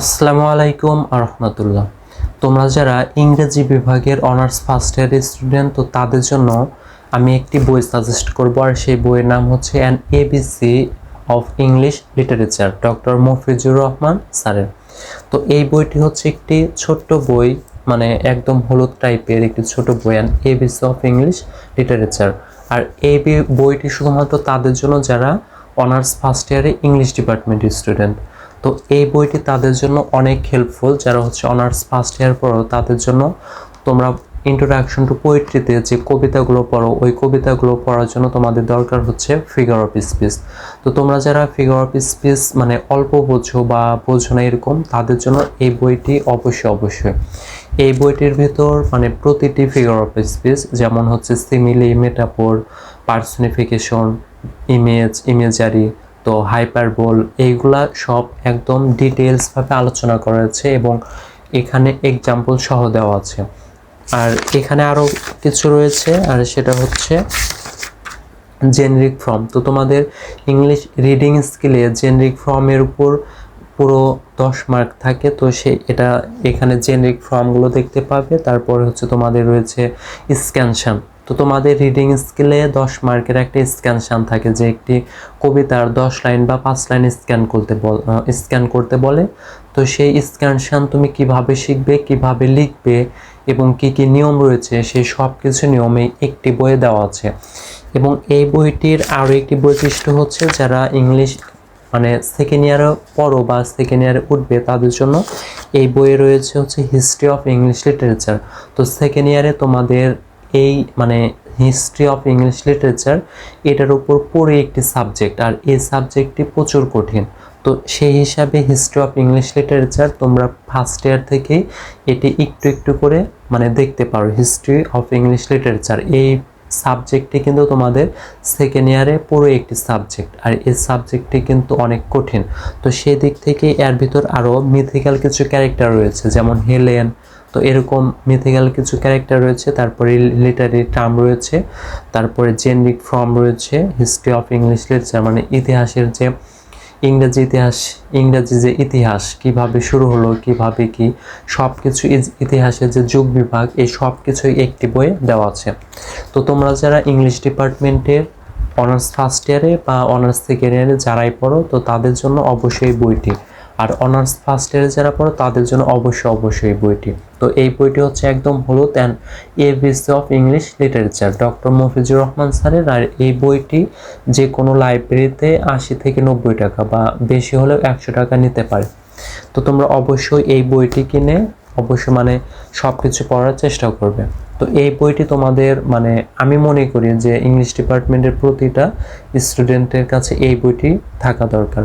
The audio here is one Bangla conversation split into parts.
আসসালামু আলাইকুম রহমতুল্লাহ। তোমরা যারা ইংরেজি বিভাগের অনার্স ফার্স্ট ইয়ার স্টুডেন্ট, তো তাদের জন্য আমি একটি বই সাজেস্ট করব, আর সেই বইয়ের নাম হচ্ছে an ABC of English literature doctor Mofizur Rahman স্যারের। তো এই বইটি হচ্ছে একটি ছোট্ট বই মানে একদম হলুদ টাইপের একটি ছোট বই an ABC of English literature আর এই বইটি শুধুমাত্র তাদের জন্য যারা অনার্স ফার্স্ট ইয়ারে ইংলিশ ডিপার্টমেন্টের স্টুডেন্ট। তো এই বইটি তাদের জন্য অনেক হেল্পফুল যারা হচ্ছে অনার্স ফার্স্ট ইয়ার পড়ো, তাদের জন্য তোমরা ইন্ট্রোডাকশন টু পোয়েট্রিতে যে কবিতাগুলো পড়ো, ওই কবিতাগুলো পড়ার জন্য তোমাদের দরকার হচ্ছে ফিগার অফ স্পিচ তো তোমরা যারা ফিগার অফ স্পিচ মানে অল্প বোঝো বা বোঝো না এরকম, তাদের জন্য এই বইটি অবশ্যই অবশ্যই। এই বইটির ভিতর মানে প্রতিটি ফিগার অফ স্পিচ যেমন হচ্ছে simile metaphor personification image imagery তো হাইপারবোল এইগুলা সব একদম ডিটেলসভাবে আলোচনা করা আছে এবং এখানে এক্সাম্পল সহ দেওয়া আছে। আর এখানে আরও কিছু রয়েছে, আর সেটা হচ্ছে জেনারিক ফর্ম তো তোমাদের ইংলিশ রিডিং স্কিলে জেনারিক ফর্মের উপর পুরো দশ মার্ক থাকে, তো সে এটা এখানে জেনারিক ফর্মগুলো দেখতে পাবে। তারপরে হচ্ছে তোমাদের রয়েছে স্ক্যানশন তো তোমাদের রিডিং স্কিলে দশ মার্কের একটা স্ক্যানশন থাকে যে একটি কবিতার দশ লাইন বা পাঁচ লাইন স্ক্যান করতে বল স্ক্যান করতে বলে। তো সেই স্ক্যানশন তুমি কীভাবে শিখবে, কীভাবে লিখবে এবং কি কি নিয়ম রয়েছে, সেই সব কিছু নিয়মে একটি বইয়ে দেওয়া আছে। এবং এই বইটির আরও একটি বৈশিষ্ট্য হচ্ছে যারা ইংলিশ মানে সেকেন্ড ইয়ারে পড়ো বা সেকেন্ড ইয়ারে উঠবে তাদের জন্য এই বইয়ে রয়েছে হচ্ছে হিস্ট্রি অফ ইংলিশ লিটারেচার তো সেকেন্ড ইয়ারে তোমাদের এই মানে হিস্ট্রি অফ ইংলিশ লিটারেচার এটার উপর পড়ে একটি সাবজেক্ট আর এই সাবজেক্টটি প্রচুর কঠিন। তো সেই হিসাবে হিস্ট্রি অফ ইংলিশ লিটারেচার তোমরা ফার্স্ট ইয়ার থেকেই এটি একটু একটু করে মানে দেখতে পারো হিস্ট্রি অফ ইংলিশ লিটারেচার এই সাবজেক্টটি কিন্তু তোমাদের সেকেন্ড ইয়ারে পুরো একটি সাবজেক্ট আর এই সাবজেক্টটি কিন্তু অনেক কঠিন। তো সেই দিক থেকে এর ভিতর আরও মিথিক্যাল কিছু ক্যারেক্টার রয়েছে, যেমন হেলেন তো এরকম মিথিক্যাল কিছু ক্যারেক্টার রয়েছে, তারপরে লিটারি টার্ম রয়েছে, তারপরে জেনরিক ফর্ম রয়েছে হিস্ট্রি অফ ইংলিশ লিটারেচার মানে ইতিহাসের যে ইংরেজি ইতিহাস, ইংরেজি যে ইতিহাস, কীভাবে শুরু হলো, কীভাবে কি সব কিছু ইতিহাসের যে যুগ বিভাগ, এই সব কিছুই একটি বইয়ে দেওয়া আছে। তো তোমরা যারা ইংলিশ ডিপার্টমেন্টের অনার্স ফার্স্ট ইয়ারে বা অনার্স সেকেন্ড ইয়ারে যারাই পড়ো, তো তাদের জন্য অবশ্যই বইটি। আর অনার্স ফার্স্ট ইয়ারে যারা পড়ো, তাদের জন্য অবশ্যই অবশ্যই এই বইটি। তো এই বইটি হচ্ছে একদম হলুদ and ABC of English literature doctor Mofizur Rahman স্যারের, আর এই বইটি যে কোনো লাইব্রেরিতে আশি থেকে নব্বই টাকা বা বেশি হলেও একশো টাকা নিতে পারে। তো তোমরা অবশ্যই এই বইটি কিনে অবশ্যই মানে সব কিছু পড়ার চেষ্টা করবে। তো এই বইটি তোমাদের মানে আমি মনে করি যে ইংলিশ ডিপার্টমেন্টের প্রতিটা স্টুডেন্টের কাছে এই বইটি থাকা দরকার।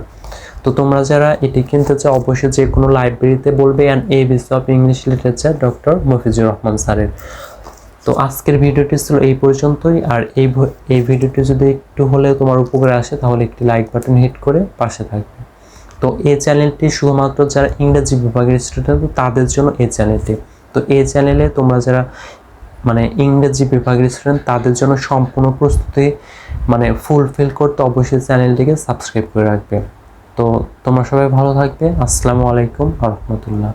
তো তোমরা যারা এটি কিনতে চাও, অবশ্যই যে কোনো লাইব্রেরিতে বলবে and A BC of English literature doctor Mofizur Rahman স্যারের। তো আজকের ভিডিওটি ছিল এই পর্যন্তই। আর এই এই ভিডিওটি যদি একটু হলেও তোমার উপকারে আসে, তাহলে একটি লাইক বাটন হিট করে পাশে থাকবে। তো এই চ্যানেলটি শুধুমাত্র যারা ইংরেজি বিভাগের স্টুডেন্ট তাদের জন্য এই চ্যানেলটি তো এই চ্যানেলে তোমরা যারা মানে ইংরেজি বিভাগের স্টুডেন্ট তাদের জন্য সম্পূর্ণ প্রস্তুতি মানে ফুলফিল করতে অবশ্যই চ্যানেলটিকে সাবস্ক্রাইব করে রাখবে। তো তোমরা সবাই ভালো থাকবে। আসসালামু আলাইকুম রহমতুল্লাহ।